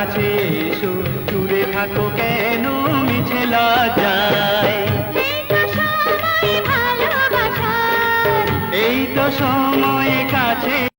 কাছে এসো দূরে থাকো কেন? মিছে যায়। এই তো সময় কাছে